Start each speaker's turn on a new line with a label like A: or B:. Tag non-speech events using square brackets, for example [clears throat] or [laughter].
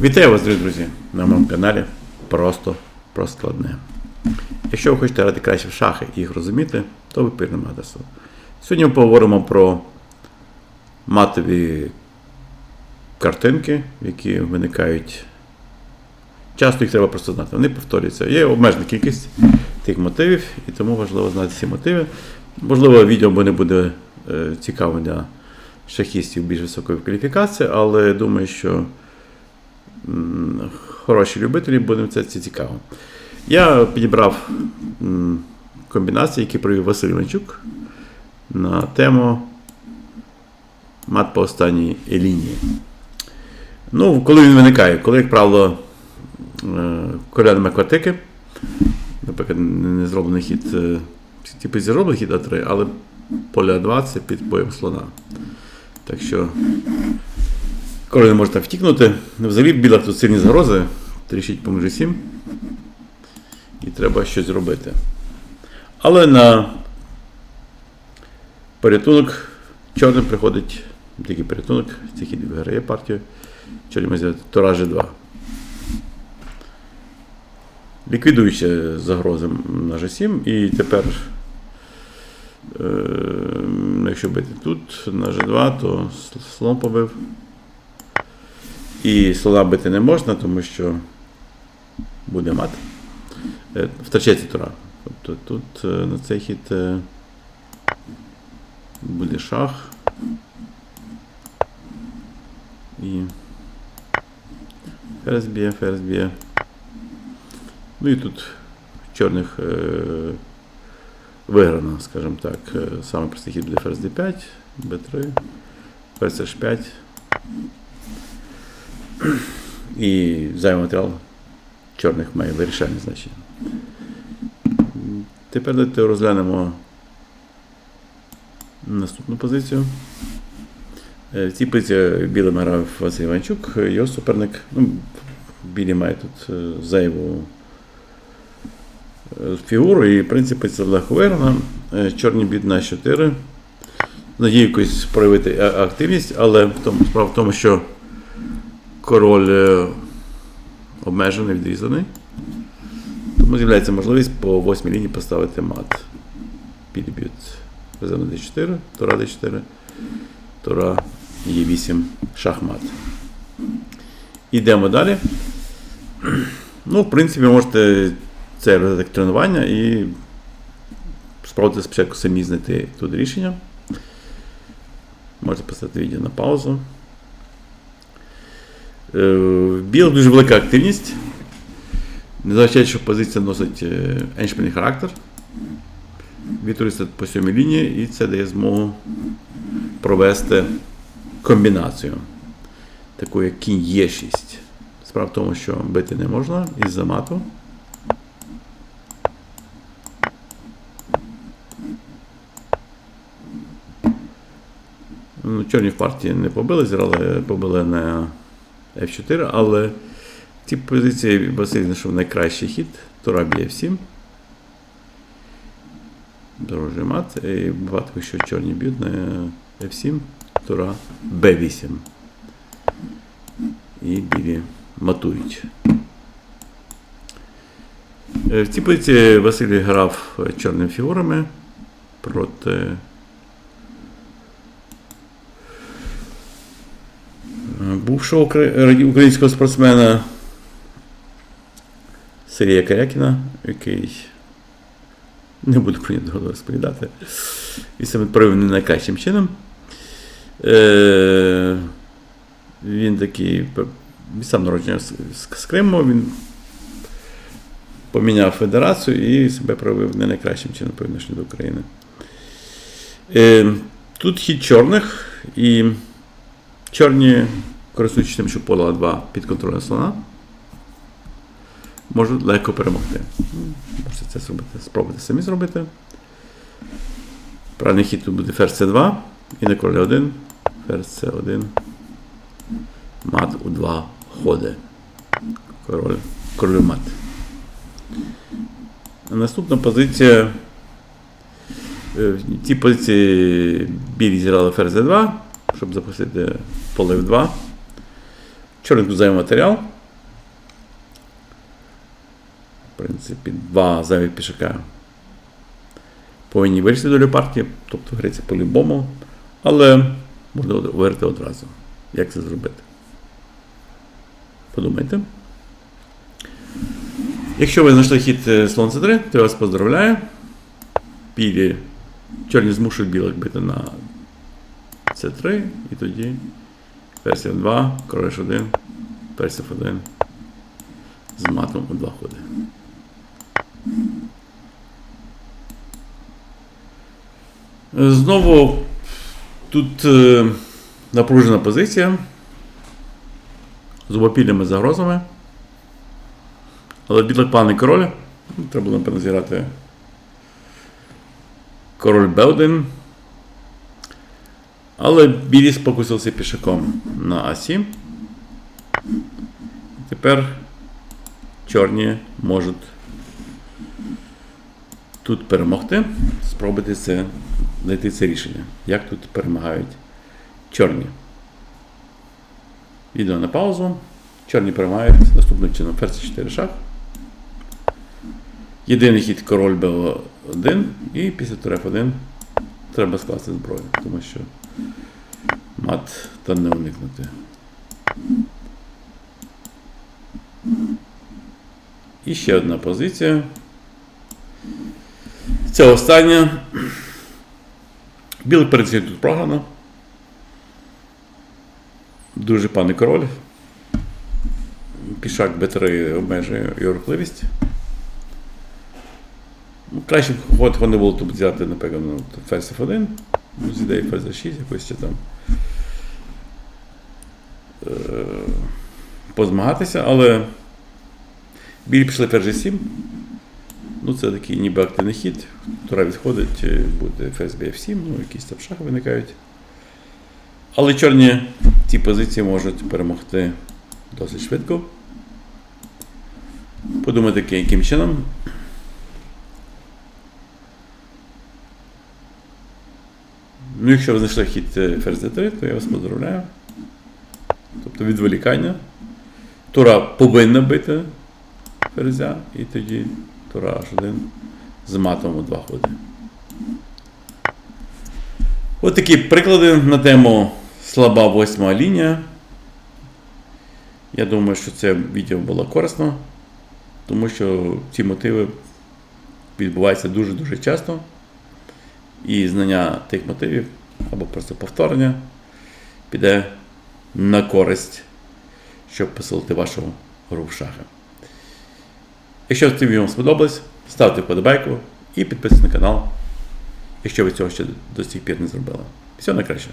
A: Вітаю вас, дорогі друзі, на моєму каналі Просто про складне. Якщо ви хочете грати краще в шахи і їх розуміти, то ви пильно адресу. Сьогодні ми поговоримо про матові картинки, які виникають. Часто їх треба просто знати. Вони повторюються. Є обмежена кількість тих мотивів, і тому важливо знати ці мотиви. Можливо, відео не буде е, цікавим для шахістів більш високої кваліфікації, але думаю, що хороші любителі буде це, це цікаво. Я підібрав комбінації, які провів Василь Іванчук на тему мат по останній лінії. Ну, коли він виникає, коли, як правило, е, колянами квартики, наприклад, не зроблений хід, е, типу зроблений хід А3, але поля 20 під боєм слона. Так що Король не може там втікнути. Взагалі біла тут сильні загрози. Трішить по межі 7. І треба щось робити. Але на порятунок чорним приходить такий порятунок, цей виграє партію. Чорні може Тура G2. Ліквідуючи загрози на G7, і тепер, е, якщо бити тут на G2, то слон побив. І слона бити не можна, тому що буде мат. Е, Втрачається тура. Тобто тут е, на цей хід е, буде шах. І ферзь б'є, ферзь б'є. Ну і тут чорних виграно, скажімо так. Саме простий хід буде ферзь d5, b3, ферзь h5. [clears throat] І зайвий матеріал чорних має вирішальне значення. Тепер давайте розглянемо наступну позицію. Е, В цій позиції білим грав Василь Іванчук, його суперник. Ну, білі має тут е, зайву е, фігуру, і, в принципі, це легко виграно. Е, Чорні б'ють на 4. Надію якось проявити активність, але в тому, справа в тому, що король е, обмежений, відрізаний. Тому з'являється можливість по восьмій лінії поставити мат. Підб'ють Резерв на d4, Тура d4, Тура Е8, шахмат. Йдемо далі. Ну, в принципі, можете це робити тренування і спробувати спочатку самі знайти тут рішення. Можете поставити відео на паузу. Е, В білих дуже велика активність. Незважаючи, що позиція носить е, еншпільний характер. Вітуристи по сьомій лінії, і це дає змогу провести комбінацію, таку як кінь Е6. Справа в тому, що бити не можна із-за мату. Ну, чорні в партії не побили, зіграли, побили на F4, але цій позиції Василь знайшов найкращий хід. Тура б'є F7. Дорожий мат. І випадку, що чорні б'ють на F7, Тура B8. І білі матують. Е, В цій позиції Василь грав чорними фігурами проти бувшого укра- українського спортсмена Сергія Карякіна, який не буду про нього розповідати. І саме не найкращим чином. Е, він такий, сам народження з, Криму, він поміняв федерацію і себе провів не найкращим чином по відношенню до України. Е, тут хід чорних, і чорні користуючись тим, що поле 2 під контролем слона, можуть легко перемогти. Можете це зробити, спробувати самі зробити. Правильний хід тут буде ферзь c2 і на король 1, ферзь c1, мат у 2 ходи. Король, король мат. Наступна позиція. Е, В цій позиції білі зіграли ферзь d2, щоб запустити поле в 2. Чорний тут зайвий матеріал. В принципі, два зайвих пішака повинні вирішити долю партії, тобто гриться по-любому, але можна виграти одразу. Як це зробити? Подумайте. Якщо ви знайшли хід слон c3, то я вас поздравляю. Білі, чорні змушують білих бити на c3, і тоді ферзь f2, король h1, ферзь f1 з матом у два ходи. Знову тут е, напружена позиція з обопільними загрозами. Але білий пан і король. Треба напевно, зіграти король Б1. Але білі спокусився пішаком на А7. Тепер чорні можуть тут перемогти. Спробуйте це, знайти це рішення. Як тут перемагають чорні. Відео на паузу. Чорні перемагають наступним чином. Ферзь 4 шах. Єдиний хід король Б1 і після туре F1 треба скласти зброю, тому що мат та не уникнути. І ще одна позиція. Це остання. Білий перед тут програно. Дуже паний король. Пішак Б3 обмежує його рухливість. Ну, Краще б ход не було тут взяти, напевно, ну, ферзь F1, з ідеї ферзь 6 якось ще там е- позмагатися, але білі пішли ферзь 7. Ну, це такий ніби активний хід. Тура відходить, е, буде ферзь Bf7, ну, якісь там шахи виникають. Але чорні ці позиції можуть перемогти досить швидко. Подумайте, яким чином. Ну, якщо ви знайшли хід ферзь d3, то я вас поздравляю. Тобто відволікання. Тура повинна бити ферзя, і тоді тура H1 з матом у два ходи. От такі приклади на тему слаба восьма лінія. Я думаю, що це відео було корисно, тому що ці мотиви відбуваються дуже-дуже часто. І знання тих мотивів або просто повторення піде на користь, щоб посилити вашу гру в шахи. Якщо це відео вам сподобалось, ставте вподобайку і підписуйтесь на канал, якщо ви цього ще до сих пір не зробили. Всього найкраще.